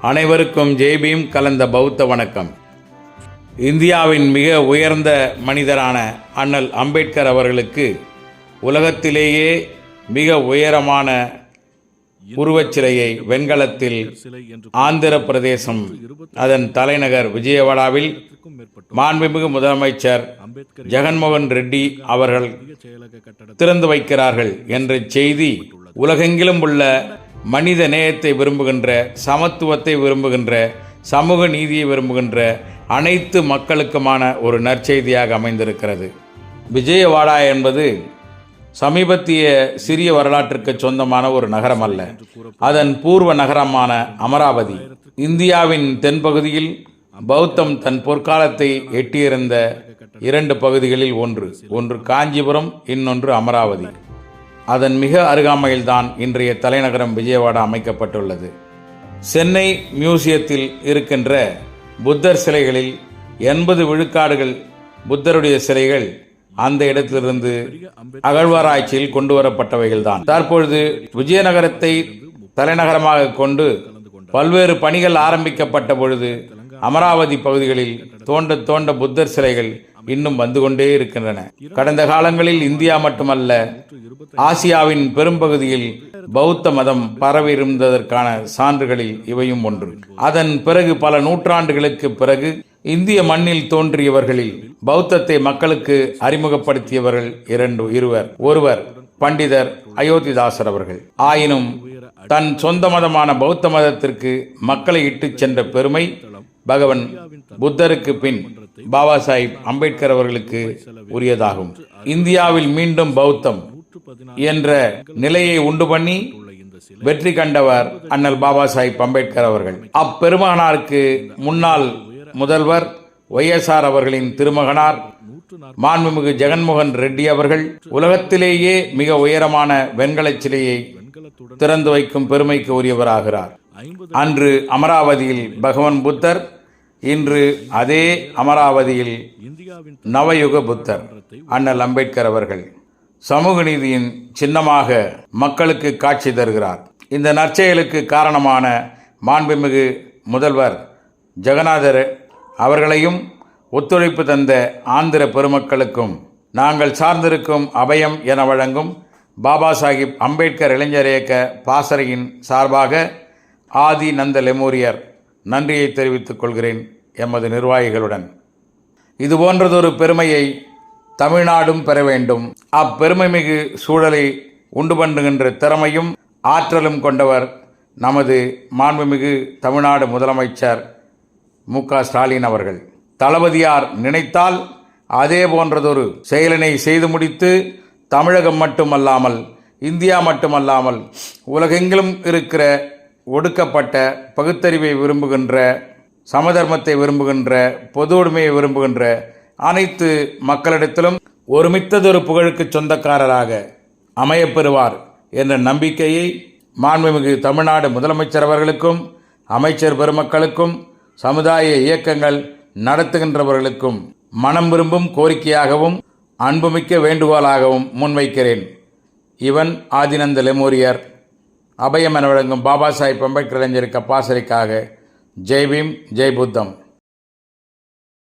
அனைவருக்கும் ஜெய்பீம் கலந்த பௌத்த வணக்கம். இந்தியாவின் மிக உயர்ந்த மனிதரான அண்ணல் அம்பேத்கர் அவர்களுக்கு உலகத்திலேயே மிக உயரமான உருவச்சிலையை வெண்கலத்தில் ஆந்திர பிரதேசம் அதன் தலைநகர் விஜயவாடாவில் மாண்புமிகு முதலமைச்சர் ஜெகன்மோகன் ரெட்டி அவர்கள் திறந்து வைக்கிறார்கள் என்ற செய்தி உலகெங்கிலும் உள்ள மனித நேயத்தை விரும்புகின்ற சமத்துவத்தை விரும்புகின்ற சமூக நீதியை விரும்புகின்ற அனைத்து மக்களுக்குமான ஒரு நற்செய்தியாக அமைந்திருக்கிறது. விஜயவாடா என்பது சமீபத்திய சிறிய வரலாற்றுக்கு சொந்தமான ஒரு நகரம் அல்ல. அதன் பூர்வ நகரமான அமராவதி. இந்தியாவின் தென்பகுதியில் பௌத்தம் தன் பொற்காலத்தை எட்டியிருந்த இரண்டு பகுதிகளில் ஒன்று ஒன்று காஞ்சிபுரம் இன்னொன்று அமராவதி. அதன் மிக அருகாமையில்தான் இன்றைய தலைநகரம் விஜயவாடா அமைக்கப்பட்டுள்ளது. சென்னை மியூசியத்தில் இருக்கின்ற புத்தர் சிலைகளில் எண்பது விழுக்காடுகள் புத்தருடைய சிலைகள் அந்த இடத்திலிருந்து அகழ்வாராய்ச்சியில் கொண்டு வரப்பட்டவைகள்தான். தற்பொழுது விஜயநகரத்தை தலைநகரமாக கொண்டு பல்வேறு பணிகள் ஆரம்பிக்கப்பட்ட பொழுது அமராவதி பகுதிகளில் தோண்ட தோண்ட புத்தர் சிலைகள் இன்னும் வந்து கொண்டே இருக்கின்றன. கடந்த காலங்களில் இந்தியா மட்டுமல்ல ஆசியாவின் பெரும்பகுதியில் பௌத்த மதம் பரவியிருந்ததற்கான சான்றுகளில் இவையும் ஒன்று. அதன் பிறகு பல நூற்றாண்டுகளுக்கு பிறகு இந்திய மண்ணில் தோன்றியவர்களில் பௌத்தத்தை மக்களுக்கு அறிமுகப்படுத்தியவர்கள் இரண்டு இருவர். ஒருவர் பண்டிதர் அயோத்திதாசர் அவர்கள். ஆயினும் தன் சொந்த மதமான பௌத்த மதத்திற்கு மக்களை இட்டுச் சென்ற பெருமை பகவன் புத்தருக்கு பின் பாபா சாஹிப் அம்பேத்கர் அவர்களுக்கு உரியதாகும். இந்தியாவில் மீண்டும் பௌத்தம் என்ற நிலையை உண்டு பண்ணி வெற்றி கண்டவர் அண்ணல் பாபா சாஹிப் அம்பேத்கர் அவர்கள். அப்பெருமகனாருக்கு முன்னாள் முதல்வர் ஒய் எஸ்ஆர் அவர்களின் திருமகனார் மாண்புமிகு ஜெகன்மோகன் ரெட்டி அவர்கள் உலகத்திலேயே மிக உயரமான வெண்கலச் சிலையை திறந்து வைக்கும் பெருமைக்கு உரியவராகிறார். அன்று அமராவதியில் பகவான் புத்தர் இன்று அதே அமராவதியில் நவயுக புத்தர் அண்ணல் அம்பேத்கர் அவர்கள் சமூக நீதியின் சின்னமாக மக்களுக்கு காட்சி தருகிறார். இந்த நற்செயலுக்கு காரணமான மாண்புமிகு முதல்வர் ஜெகநாதர் அவர்களையும் ஒத்துழைப்பு தந்த ஆந்திர பெருமக்களுக்கும் நாங்கள் சார்ந்திருக்கும் அபயம் என வழங்கும் பாபா சாஹிப் அம்பேத்கர் இளைஞர் இயக்க பாசறையின் சார்பாக ஆதி நந்த லெமோரியர் நன்றியை தெரிவித்துக் கொள்கிறேன் எமது நிர்வாகிகளுடன். இது போன்றதொரு பெருமையை தமிழ்நாடும் பெற வேண்டும். அப்பெருமை மிகு சூழலை உண்டு பண்ணுகின்ற திறமையும் ஆற்றலும் கொண்டவர் நமது மாண்புமிகு தமிழ்நாடு முதலமைச்சர் மு க ஸ்டாலின் அவர்கள். தளபதியார் நினைத்தால் அதே போன்றதொரு செயலினை செய்து முடித்து தமிழகம் மட்டுமல்லாமல் இந்தியா மட்டுமல்லாமல் உலகெங்கிலும் இருக்கிற ஒடுக்கப்பட்ட பகுத்தறிவை விரும்புகின்ற சமதர்மத்தை விரும்புகின்ற பொது உடைமையை விரும்புகின்ற அனைத்து மக்களிடத்திலும் ஒருமித்ததொரு புகழுக்கு சொந்தக்காரராக அமையப்பெறுவார் என்ற நம்பிக்கையை மாண்புமிகு தமிழ்நாடு முதலமைச்சர் அவர்களுக்கும் அமைச்சர் பெருமக்களுக்கும் சமுதாய இயக்கங்கள் நடத்துகின்றவர்களுக்கும் மனம் விரும்பும் கோரிக்கையாகவும் அன்புமிக்க வேண்டுகோளாகவும் முன்வைக்கிறேன். இவன் ஆதினந்த லெமோரியர். அபயம் என வழங்கும் பாபா சாஹிப் அம்பேத்கர் இளைஞர் கப்பாசரிக்காக ஜெய் பீம் ஜெய் புத்தம்.